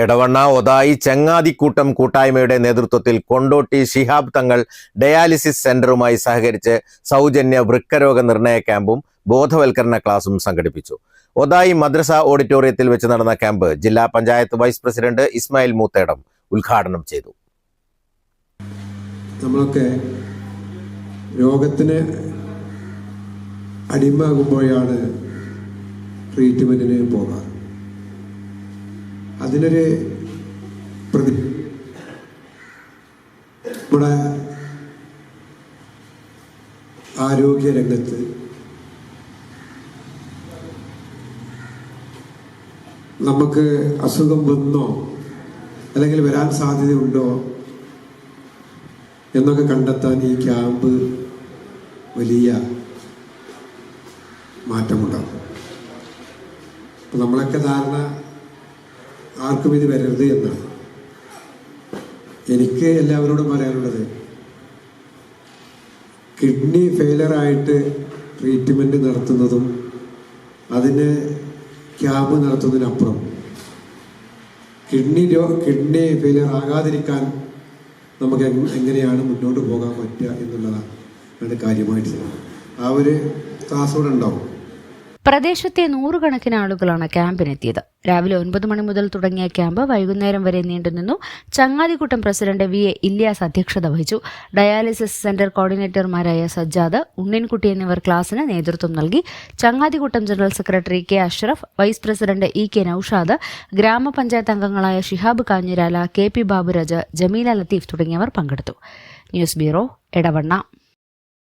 Edavanna Othayi ചങ്ങാതിക്കൂട്ടം കൂട്ടായ്മയുടെ നേതൃത്വത്തിൽ Kondotty Shihab Thangal dialysis സെന്ററുമായി സഹകരിച്ച് സൗജന്യ വൃക്കരോഗ നിർണയ ക്യാമ്പും ബോധവൽക്കരണ ക്ലാസും സംഘടിപ്പിച്ചു. ഒതായി മദ്രസ ഓഡിറ്റോറിയത്തിൽ വെച്ച് നടന്ന ക്യാമ്പ് ജില്ലാ പഞ്ചായത്ത് വൈസ് പ്രസിഡന്റ് ഇസ്മായിൽ മൂത്തേടം ഉദ്ഘാടനം ചെയ്തു. നമ്മളൊക്കെ രോഗത്തിന് അടിമയാകുമ്പോഴാണ് ട്രീറ്റ്മെന്റിന് പോകാറ്. അതിനൊരു പ്രതി നമ്മുടെ ആരോഗ്യ രംഗത്ത് നമുക്ക് അസുഖം വന്നോ അല്ലെങ്കിൽ വരാൻ സാധ്യതയുണ്ടോ എന്നൊക്കെ കണ്ടെത്താൻ ഈ ക്യാമ്പ് വലിയ മാറ്റമുണ്ടാകും. നമ്മളൊക്കെ ധാരണ ആർക്കും ഇത് വരരുത് എന്നാണ്. എനിക്ക് എല്ലാവരോടും പറയാനുള്ളത് കിഡ്നി ഫെയിലറായിട്ട് ട്രീറ്റ്മെന്റ് നടത്തുന്നതും അതിന് ക്യാമ്പ് നടത്തുന്നതിനപ്പുറം കിഡ്നി കിഡ്നി ഫെയിലിയർ ആകാതിരിക്കാൻ നമുക്ക് എങ്ങനെയാണ് മുന്നോട്ട് പോകാൻ പറ്റുക എന്നുള്ളതാണ് കാര്യമായിട്ട് ആ ഒരു കൂടെ ഉണ്ടാവും. പ്രദേശത്തെ നൂറുകണക്കിന് ആളുകളാണ് ക്യാമ്പിനെത്തിയത്. രാവിലെ ഒൻപത് മണി മുതൽ തുടങ്ങിയ ക്യാമ്പ് വൈകുന്നേരം വരെ നീണ്ടുനിന്നു ചങ്ങാതിക്കുട്ടം പ്രസിഡന്റ് വി. എ. ഇല്യാസ് അധ്യക്ഷത വഹിച്ചു. ഡയാലിസിസ് സെന്റർ കോർഡിനേറ്റർമാരായ സജ്ജാദ് ഉണ്ണിൻകുട്ടി എന്നിവർ ക്ലാസിന് നേതൃത്വം നൽകി. ചങ്ങാതിക്കുട്ടം general secretary K. Ashraf vice president E. K. Noushad ഗ്രാമപഞ്ചായത്ത് അംഗങ്ങളായ ഷിഹാബ് കാഞ്ഞിരാല കെ. പി. ബാബുരാജ് ജമീല ലത്തീഫ് തുടങ്ങിയവർ പങ്കെടുത്തു. News bureau Edavanna.